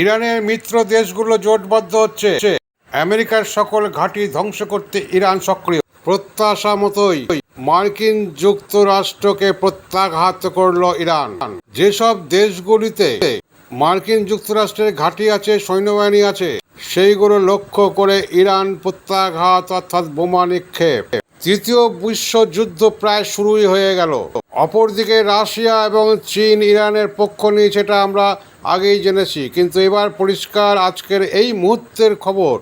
ইরানের মিত্র দেশগুলো জোটবদ্ধ হচ্ছে। আমেরিকার সকল ঘাঁটি ধ্বংস করতে ইরান সক্রিয়। প্রত্যাশা মতোই মার্কিন যুক্তরাষ্ট্রকে প্রত্যাঘাত করল ইরান। যেসব দেশগুলিতে মার্কিন যুক্তরাষ্ট্রের ঘাঁটি আছে, সৈন্যবাহিনী আছে, সেইগুলো লক্ষ্য করে ইরান প্রত্যাঘাত অর্থাৎ বোমা নিক্ষেপ। তৃতীয় বিশ্বযুদ্ধ প্রায় শুরুই হয়ে গেল। অপরদিকে রাশিয়া এবং চীন, ইরানের পক্ষ নিয়ে সেটা আমরা আগেই জেনেছি। কিন্তু এবার পরিষ্কার আজকের এই মুহূর্তের খবর।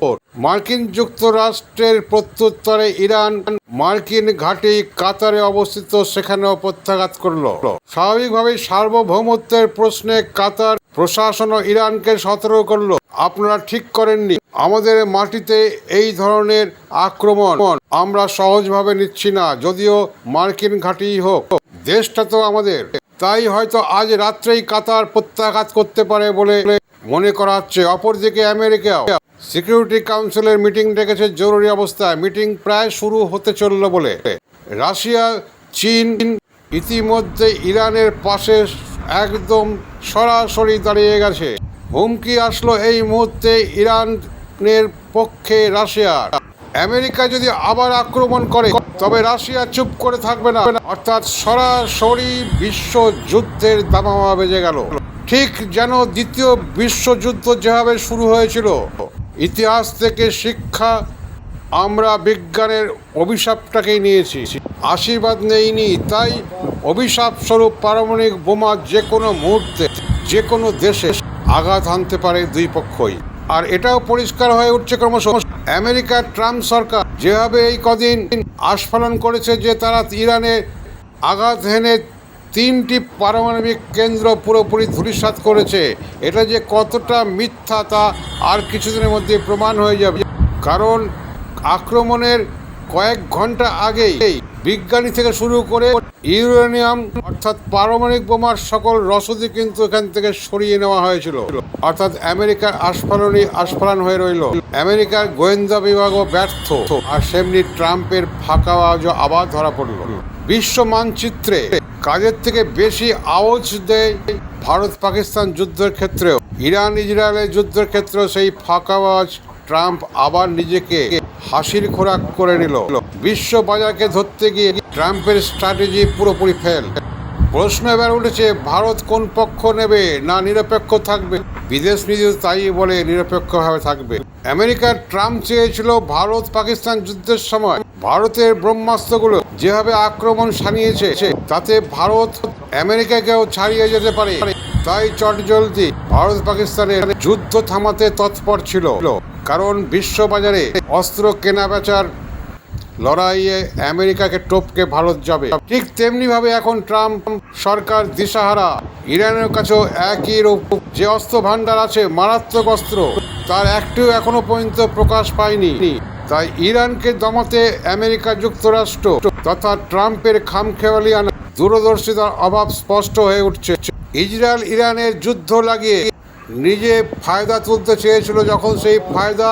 মার্কিন যুক্তরাষ্ট্রের প্রত্যুত্তরে ইরান মার্কিন ঘাঁটি কাতারে অবস্থিত সেখানেও প্রত্যাঘাত করল। স্বাভাবিকভাবেই সার্বভৌমত্বের প্রশ্নে কাতার প্রশাসন ও ইরানকে সতর্ক করল। আপনারা ঠিক করেননি। আমাদের মাটিতে এই ধরনের আক্রমণ আমরা সহজভাবে নিচ্ছি না, যদিও মার্কিন ঘাঁটি হোক। দেশটা তো আমাদের। তাই হয়তো আজ রাত্রেই কাতার প্রত্যাঘাত করতে পারে বলে মনে করা হচ্ছে অপরদিকে আমেরিকা। সিকিউরিটি কাউন্সিলের মিটিং ডেকেছে জরুরি অবস্থায়। মিটিং প্রায় শুরু হতে চলল বলে। রাশিয়া, চীন ইতিমধ্যে ইরানের পাশে একদম সরাসরি দাঁড়িয়ে গেছে। হুমকি আসলো এই মুহূর্তে ইরানের পক্ষে রাশিয়া আমেরিকা যদি আবার আক্রমণ করে, তবে রাশিয়া চুপ করে থাকবে না। অর্থাৎ সরাসরি বিশ্বযুদ্ধের দামামা বেজে গেল। ঠিক যেন দ্বিতীয় বিশ্বযুদ্ধ যেভাবে শুরু হয়েছিল, ইতিহাস থেকে শিক্ষা আমরা বিজ্ঞানের অভিশাপটাকেই নিয়েছি। আশীর্বাদ নেইনি, তাই অভিশাপ স্বরূপ পারমাণবিক বোমা যে কোনো মুহূর্তে যে কোনো দেশে আঘাত হানতে পারে দুই পক্ষই। আর এটাও পরিষ্কার হয়ে উঠছে ক্রমশ। আমেরিকার ট্রাম্প সরকার যেভাবে এই কদিন আস্ফালন করেছে যে তারা ইরানে আঘাত হেনে তিনটি পারমাণবিক কেন্দ্র পুরোপুরি ধূলিসাৎ করেছে, এটা যে কতটা মিথ্যা তা আর কিছুদিনের মধ্যে প্রমাণ হয়ে যাবে। কারণ আক্রমণের কয়েক ঘণ্টা আগেই বিজ্ঞানী থেকে শুরু করে ইউরেনিয়াম অর্থাৎ পারমাণবিক বোমার সকল রসদই কিন্তু এখান থেকে সরিয়ে নেওয়া হয়েছিল। অর্থাৎ আমেরিকার আস্ফালনই আস্ফালন হয়ে রইল। আমেরিকার গোয়েন্দা বিভাগও ব্যর্থ। আর সেমনি ট্রাম্পের ফাঁকা আওয়াজও আবার ধরা পড়ল। বিশ্ব মানচিত্রে কাজের থেকে বেশি আওয়াজ দেয় ভারত পাকিস্তান যুদ্ধের ক্ষেত্রেও। ইরান ইসরায়েলের যুদ্ধের ক্ষেত্রেও সেই ফাঁকা আওয়াজ ট্রাম্প আবার নিজেকে হাসির খোরাক করে নিল। বিশ্ব বাজারকে ধরতে গিয়ে ট্রাম্পের স্ট্র্যাটেজি পুরোপুরি ফেল। প্রশ্ন এবার উঠেছে, ভারত কোন পক্ষ নেবে না নিরপেক্ষ থাকবে? বিদেশ নীতি তাই বলে নিরপেক্ষভাবে থাকবে। আমেরিকার ট্রাম্প চেয়েছিল ভারত পাকিস্তান যুদ্ধের সময়। ভারতের ব্রহ্মাস্ত্রগুলো যেভাবে আক্রমণ সানিয়েছে তাতে ভারত আমেরিকাকেও ছাড়িয়ে যেতে পারে। তাই চটজলদি ভারত পাকিস্তানের যুদ্ধ থামাতে তৎপর ছিল। কারণ বিশ্ববাজারে অস্ত্র কেনা বেচার লড়াইয়ে আমেরিকাকে টপকে ভারত যাবে। ঠিক তেমনি ভাবে এখন ট্রাম্প সরকার দিশাহারা। ইরানের কাছেও একই রূপ। যে অস্ত্র ভান্ডার আছে, মারাত্মক অস্ত্র। তার একটিও এখনও পর্যন্ত প্রকাশ পায়নি। তাই ইরানকে দমাতে আমেরিকা যুক্তরাষ্ট্র তথা ট্রাম্পের খামখেয়ালিয়ান দূরদর্শিতার অভাব স্পষ্ট হয়ে উঠছে। ইসরায়েল ইরানের যুদ্ধ লাগিয়ে নিজে ফায়দা তুলতে চেয়েছিল যখন সেই ফায়দা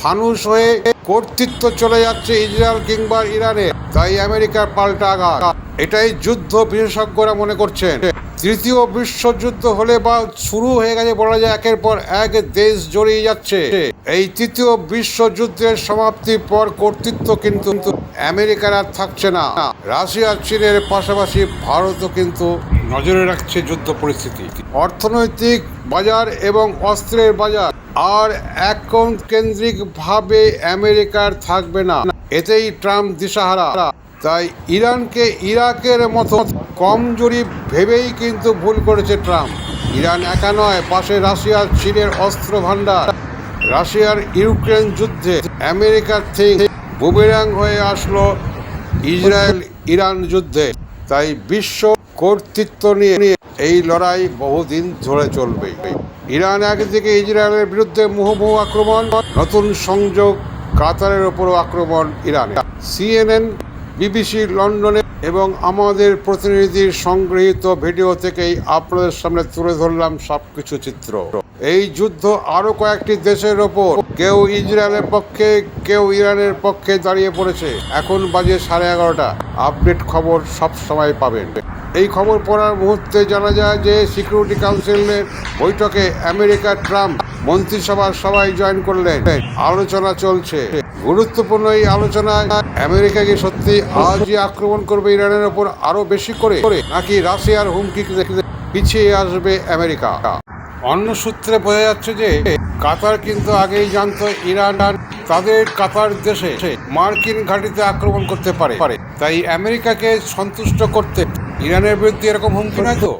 ফানুস হয়ে কর্তৃত্ব চলে যাচ্ছে ইসরায়েল কিংবা ইরানে। তাই আমেরিকার পাল্টা আঘাত। এটাই যুদ্ধ বিশেষজ্ঞরা মনে করছেন। তৃতীয় বিশ্বযুদ্ধ হলে বা শুরু হয়ে গেছে বলা যায় একের পর এক দেশ জড়িয়ে যাচ্ছে। এই তৃতীয় বিশ্বযুদ্ধের সমাপ্তির পর কর্তৃত্ব কিন্তু আমেরিকার আর থাকছে না। রাশিয়া, চীনের পাশাপাশি ভারতও কিন্তু নজরে রাখছে যুদ্ধ পরিস্থিতি। অর্থনৈতিক বাজার এবং অস্ত্রের বাজার। আর এখন কেন্দ্রিকভাবে আমেরিকার থাকবে না। এতেই ট্রাম্প দিশাহারা। তাই ইরানকে ইরাকের মতো কমজোরি ভেবেই কিন্তু ভুল করেছে ট্রাম্প। ইরান একা নয়, পাশে রাশিয়ার চীনের অস্ত্র ভাণ্ডার রাশিয়ার ইউক্রেন যুদ্ধে আমেরিকার থিং বুমেরাং হয়ে আসলো ইসরায়েল ইরান যুদ্ধে। তাই বিশ্ব কর্তৃত্ব নিয়ে এই লড়াই বহুদিন ধরে চলবে। ইরান আগে থেকে ইসরায়েলের বিরুদ্ধে মুহুমুহু আক্রমণ, নতুন সংযোগ কাতারের ওপরও আক্রমণ ইরানে সিএনএন, বিবিসি লন্ডনে এবং আমাদের প্রতিনিধির সংগৃহীত ভিডিও থেকেই আপনাদের সামনে তুলে ধরলাম সবকিছু চিত্র। এই যুদ্ধ আরও কয়েকটি দেশের ওপর, কেউ ইসরায়েলের পক্ষে, কেউ ইরানের পক্ষে দাঁড়িয়ে পড়েছে। এখন বাজে সাড়ে এগারোটা। আপডেট খবর সব সময় পাবেন। এই খবর পড়ার মুহূর্তে জানা যায় যে সিকিউরিটি কাউন্সিলের বৈঠকে আমেরিকা ট্রাম্প মন্ত্রিসভার সবাই জয়েন করলেন। আলোচনা চলছে। গুরুত্বপূর্ণ এই আলোচনায় আমেরিকা কি সত্যি আজই আক্রমণ করবে ইরানের ওপর আরও বেশি করে, নাকি রাশিয়ার হুমকি পিছিয়ে আসবে আমেরিকা? অন্য সূত্রে বোঝা যাচ্ছে যে কাতার কিন্তু আগেই জানতো ইরান তাদের কাতার দেশে মার্কিন ঘাঁটিতে আক্রমণ করতে পারে। তাই আমেরিকাকে সন্তুষ্ট করতে ইরানের বিরুদ্ধে এরকম হুমকি নয় তো?